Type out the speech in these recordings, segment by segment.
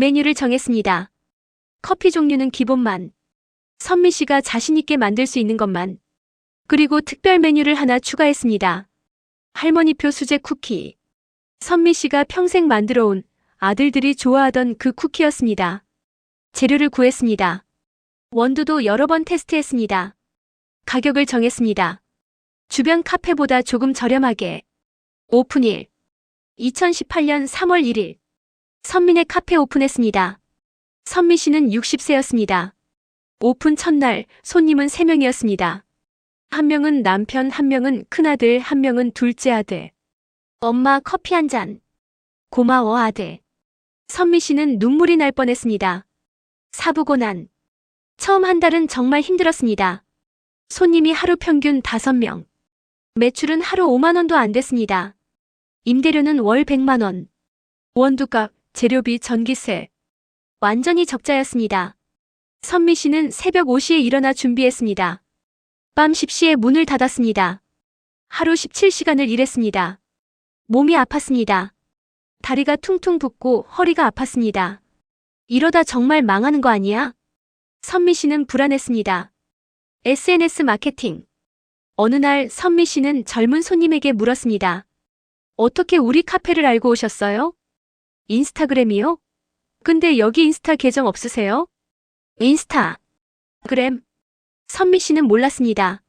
메뉴를 정했습니다. 커피 종류는 기본만. 선미 씨가 자신있게 만들 수 있는 것만. 그리고 특별 메뉴를 하나 추가했습니다. 할머니표 수제 쿠키. 선미 씨가 평생 만들어 온 아들들이 좋아하던 그 쿠키였습니다. 재료를 구했습니다. 원두도 여러 번 테스트했습니다. 가격을 정했습니다. 주변 카페보다 조금 저렴하게. 오픈일. 2018년 3월 1일. 선민의 카페 오픈했습니다. 선미 씨는 60세였습니다. 오픈 첫날 손님은 3명이었습니다. 한 명은 남편, 한 명은 큰아들, 한 명은 둘째 아들. 엄마 커피 한 잔. 고마워 아들. 선미 씨는 눈물이 날 뻔했습니다. 사부고 난. 처음 한 달은 정말 힘들었습니다. 손님이 하루 평균 5명. 매출은 하루 5만 원도 안 됐습니다. 임대료는 월 100만 원. 원두값, 재료비, 전기세. 완전히 적자였습니다. 선미 씨는 새벽 5시에 일어나 준비했습니다. 밤 10시에 문을 닫았습니다. 하루 17시간을 일했습니다. 몸이 아팠습니다. 다리가 퉁퉁 붓고 허리가 아팠습니다. 이러다 정말 망하는 거 아니야? 선미 씨는 불안했습니다. SNS 마케팅. 어느 날 선미 씨는 젊은 손님에게 물었습니다. 어떻게 우리 카페를 알고 오셨어요? 인스타그램이요? 근데 여기 인스타 계정 없으세요? 인스타. 그램. 선미 씨는 몰랐습니다.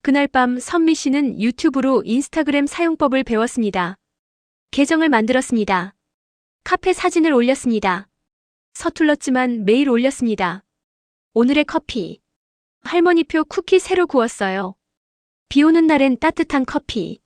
그날 밤 선미 씨는 유튜브로 인스타그램 사용법을 배웠습니다. 계정을 만들었습니다. 카페 사진을 올렸습니다. 서툴렀지만 매일 올렸습니다. 오늘의 커피. 할머니표 쿠키 새로 구웠어요. 비 오는 날엔 따뜻한 커피.